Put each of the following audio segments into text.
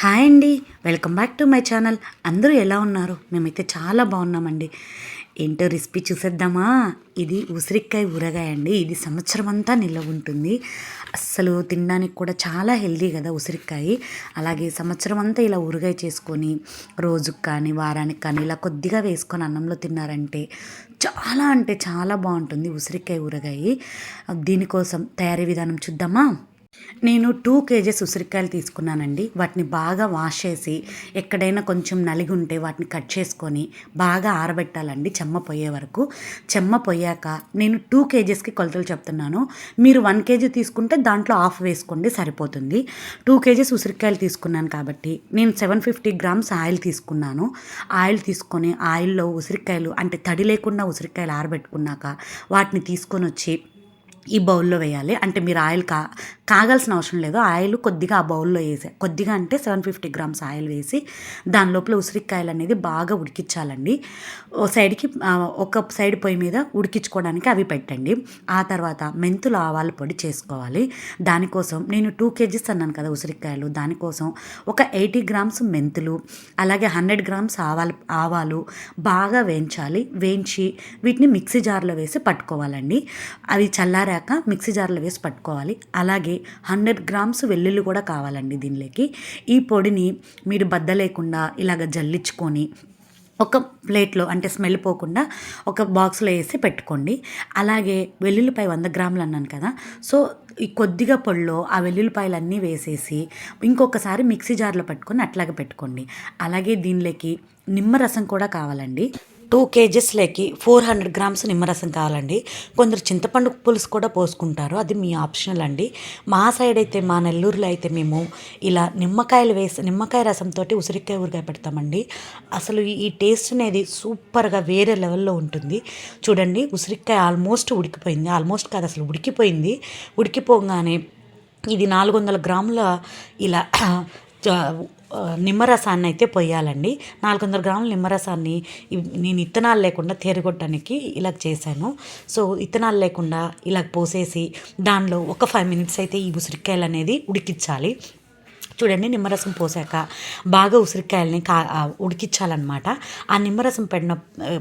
Hi అండి. Welcome back to my channel. అందరూ ఎలా ఉన్నారు? మేమైతే చాలా బాగున్నామండి. ఏంటో రెసిపీ చూసేద్దామా? ఇది ఉసిరికాయ ఊరగాయ అండి. ఇది సంవత్సరం అంతా నిల్వ ఉంటుంది. అస్సలు తినడానికి కూడా చాలా హెల్దీ కదా ఉసిరికాయ. అలాగే సంవత్సరం అంతా ఇలా ఊరగాయ చేసుకొని రోజుకి కానీ వారానికి కానీ ఇలా కొద్దిగా వేసుకొని అన్నంలో తిన్నారంటే చాలా అంటే చాలా బాగుంటుంది ఉసిరికాయ ఊరగాయ. దీనికోసం తయారీ విధానం చూద్దామా? నేను టూ కేజెస్ ఉసిరికాయలు తీసుకున్నానండి. వాటిని బాగా వాష్ చేసి ఎక్కడైనా కొంచెం నలిగి ఉంటే వాటిని కట్ చేసుకొని బాగా ఆరబెట్టాలండి చెమ్మ పోయే వరకు. చెమ్మ పోయాక నేను టూ కేజెస్కి కొలతలు చెప్తున్నాను. మీరు వన్ కేజీ తీసుకుంటే దాంట్లో హాఫ్ వేసుకోండి సరిపోతుంది. టూ కేజెస్ ఉసిరికాయలు తీసుకున్నాను కాబట్టి నేను సెవెన్ ఫిఫ్టీ గ్రామ్స్ ఆయిల్ తీసుకున్నాను. ఆయిల్ తీసుకొని ఆయిల్లో ఉసిరికాయలు అంటే తడి లేకుండా ఉసిరికాయలు ఆరబెట్టుకున్నాక వాటిని తీసుకొని వచ్చి ఈ బౌల్లో వేయాలి. అంటే మీరు ఆయిల్ కా కాగాల్సిన అవసరం లేదు. ఆయిల్ కొద్దిగా ఆ బౌల్లో వేసే కొద్దిగా అంటే సెవెన్ ఫిఫ్టీ గ్రామ్స్ ఆయిల్ వేసి దాని లోపల ఉసిరికాయలు అనేది బాగా ఉడికించాలండి. ఓ సైడ్కి ఒక సైడ్ పొయ్యి మీద ఉడికించుకోవడానికి అవి పెట్టండి. ఆ తర్వాత మెంతులు ఆవాలు పొడి చేసుకోవాలి. దానికోసం నేను టూ కేజీస్ అన్నాను కదా ఉసిరికాయలు. దానికోసం ఒక ఎయిటీ గ్రామ్స్ మెంతులు అలాగే హండ్రెడ్ గ్రామ్స్ ఆవాలు ఆవాలు బాగా వేయించాలి. వేయించి వీటిని మిక్సీ జార్లో వేసి పట్టుకోవాలండి. అవి చల్లారాక మిక్సీ జార్లో వేసి పట్టుకోవాలి. అలాగే హండ్రెడ్ గ్రామ్స్ వెల్లుల్లి కూడా కావాలండి దీనిలోకి. ఈ పొడిని మీరు బద్ద లేకుండా ఇలాగ జల్లించుకొని ఒక ప్లేట్లో అంటే స్మెల్ పోకుండా ఒక బాక్స్లో వేసి పెట్టుకోండి. అలాగే వెల్లుల్లిపాయ వంద గ్రాములు అన్నాను కదా సో ఈ కొద్దిగా పొడిలో ఆ వెల్లుల్లిపాయలన్నీ వేసేసి ఇంకొకసారి మిక్సీ జార్లో పెట్టుకొని అట్లాగే పెట్టుకోండి. అలాగే దీనిలోకి నిమ్మరసం కూడా కావాలండి. టూ కేజెస్లోకి ఫోర్ హండ్రెడ్ గ్రామ్స్ నిమ్మరసం కావాలండి. కొందరు చింతపండు పులుసు కూడా పోసుకుంటారు. అది మీ ఆప్షనల్ అండి. మా సైడ్ అయితే మా నెల్లూరులో అయితే మేము ఇలా నిమ్మకాయలు వేసి నిమ్మకాయ రసంతో ఉసిరికాయ ఊరికాయ పెడతామండి. అసలు ఈ టేస్ట్ అనేది సూపర్గా వేరే లెవెల్లో ఉంటుంది. చూడండి ఉసిరికాయ ఆల్మోస్ట్ ఉడికిపోయింది. ఆల్మోస్ట్ కాదు అసలు ఉడికిపోయింది. ఉడికిపోగానే ఇది నాలుగు వందల గ్రాముల ఇలా నిమ్మరసాన్ని అయితే పొయ్యాలండి. నాలుగు వందల గ్రాముల నిమ్మరసాన్ని నేను ఇత్తనాలు లేకుండా తేరగొట్టడానికి ఇలా చేశాను. సో ఇత్తనాలు లేకుండా ఇలా పోసేసి దానిలో ఒక ఫైవ్ మినిట్స్ అయితే ఈ ఉసిరికాయలు అనేది ఉడికించాలి. చూడండి నిమ్మరసం పోసాక బాగా ఉసిరికాయలని కా ఉడికించాలన్నమాట. ఆ నిమ్మరసం పడిన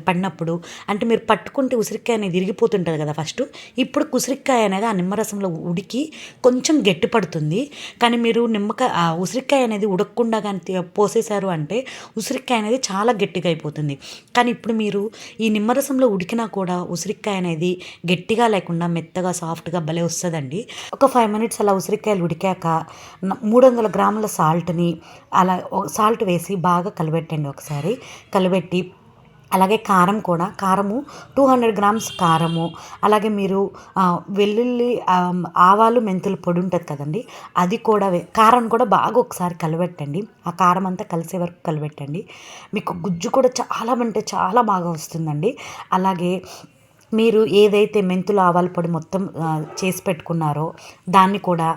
పడినప్పుడు అంటే మీరు పట్టుకుంటే ఉసిరికాయ అనేది విరిగిపోతుంటుంది కదా ఫస్ట్. ఇప్పుడు ఉసిరికాయ అనేది ఆ నిమ్మరసంలో ఉడికి కొంచెం గట్టి పడుతుంది కానీ మీరు నిమ్మకాయ ఉసిరికాయ అనేది ఉడకకుండా కానీ పోసేశారు అంటే ఉసిరికాయ అనేది చాలా గట్టిగా అయిపోతుంది. కానీ ఇప్పుడు మీరు ఈ నిమ్మరసంలో ఉడికినా కూడా ఉసిరికాయ అనేది గట్టిగా లేకుండా మెత్తగా సాఫ్ట్గా భలే వస్తుందండి. ఒక ఫైవ్ మినిట్స్ అలా ఉసిరికాయలు ఉడికాక మూడు వందల గ్రామ్ గ్రాముల సాల్ట్ని అలా సాల్ట్ వేసి బాగా కలబెట్టండి ఒకసారి. కలబెట్టి అలాగే కారం కూడా కారము టూ హండ్రెడ్ గ్రామ్స్ కారము అలాగే మీరు వెల్లుల్లి ఆవాలు మెంతులు పొడి ఉంటుంది కదండి అది కూడా కారం కూడా బాగా ఒకసారి కలబెట్టండి. ఆ కారం అంతా కలిసే వరకు కలబెట్టండి. మీకు గుజ్జు కూడా చాలా అంటే చాలా బాగా వస్తుందండి. అలాగే మీరు ఏదైతే మెంతులు ఆవాల పొడి మొత్తం చేసి పెట్టుకున్నారో దాన్ని కూడా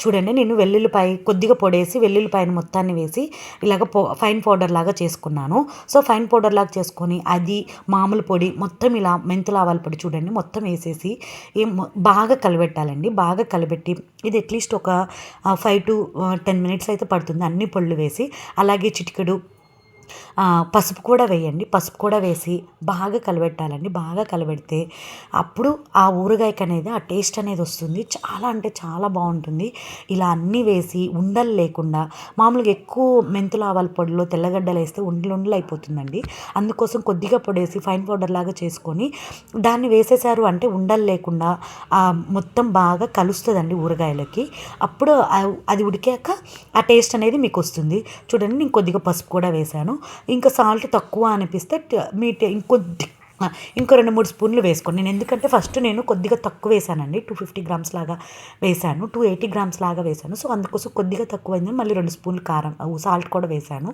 చూడండి నేను వెల్లుల్లిపాయ కొద్దిగా పొడేసి వెల్లుల్లిపాయను మొత్తాన్ని వేసి ఇలాగ పో ఫైన్ పౌడర్ లాగా చేసుకున్నాను. సో ఫైన్ పౌడర్ లాగా చేసుకొని అది మామూలు పొడి మొత్తం ఇలా మెంతులు ఆవాల పొడి చూడండి మొత్తం వేసేసి బాగా కలబెట్టాలండి. బాగా కలబెట్టి ఇది అట్లీస్ట్ ఒక ఫైవ్ టు టెన్ మినిట్స్ అయితే పడుతుంది. అన్ని పళ్ళు వేసి అలాగే చిటికెడు పసుపు కూడా వేయండి. పసుపు కూడా వేసి బాగా కలబెట్టాలండి. బాగా కలబెడితే అప్పుడు ఆ ఊరగాయకు అనేది ఆ టేస్ట్ అనేది వస్తుంది. చాలా అంటే చాలా బాగుంటుంది. ఇలా అన్నీ వేసి ఉండలు లేకుండా మామూలుగా ఎక్కువ మెంతులు ఆవాల పొడిలో తెల్లగడ్డలు వేస్తే ఉండలు ఉండలు అయిపోతుందండి. అందుకోసం కొద్దిగా పొడేసి ఫైన్ పౌడర్ లాగా చేసుకొని దాన్ని వేసేసారు అంటే ఉండలు లేకుండా మొత్తం బాగా కలుస్తుందండి ఊరగాయలకి. అప్పుడు అది ఉడికాక ఆ టేస్ట్ అనేది మీకు వస్తుంది. చూడండి నేను కొద్దిగా పసుపు కూడా వేశాను. ఇంకా సాల్ట్ తక్కువ అనిపిస్తే మీ ఇంకొద్ది ఇంకో రెండు మూడు స్పూన్లు వేసుకోండి. నేను ఎందుకంటే ఫస్ట్ నేను కొద్దిగా తక్కువ వేసానండి. టూ ఫిఫ్టీ గ్రామ్స్ లాగా వేసాను. టూ ఎయిటీ గ్రామ్స్ లాగా వేసాను. సో అందుకోసం కొద్దిగా తక్కువ అయింది మళ్ళీ రెండు స్పూన్లు కారం సాల్ట్ కూడా వేసాను.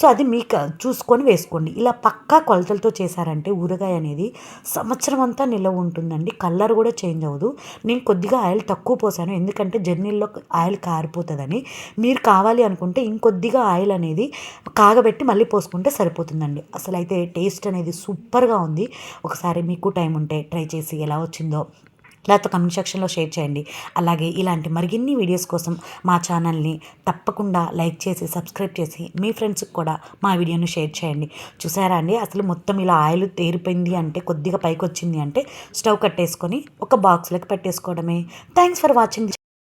సో అది మీకు చూసుకొని వేసుకోండి. ఇలా పక్కా కొలతలతో చేశారంటే ఊరగాయ అనేది సంవత్సరం అంతా నిల్వ ఉంటుందండి. కలర్ కూడా చేంజ్ అవ్వదు. నేను కొద్దిగా ఆయిల్ తక్కువ పోసాను. ఎందుకంటే జర్నీల్లో ఆయిల్ కారిపోతుందని. మీరు కావాలి అనుకుంటే ఇంకొద్దిగా ఆయిల్ అనేది కాగబెట్టి మళ్ళీ పోసుకుంటే సరిపోతుందండి. అసలు అయితే టేస్ట్ అనేది సూపర్గా ఉంది. ఉంది. ఒకసారి మీకు టైం ఉంటే ట్రై చేసి ఎలా వచ్చిందో లేకపోతే కమెంట్ సెక్షన్లో షేర్ చేయండి. అలాగే ఇలాంటి మరిన్ని వీడియోస్ కోసం మా ఛానల్ని తప్పకుండా లైక్ చేసి సబ్స్క్రైబ్ చేసి మీ ఫ్రెండ్స్కి కూడా మా వీడియోని షేర్ చేయండి. చూసారా అండి? అసలు మొత్తం ఇలా ఆయిల్ తేరిపోయింది అంటే కొద్దిగా పైకి వచ్చింది అంటే స్టవ్ కట్టేసుకొని ఒక బాక్స్లోకి పెట్టేసుకోవడమే. Thanks for watching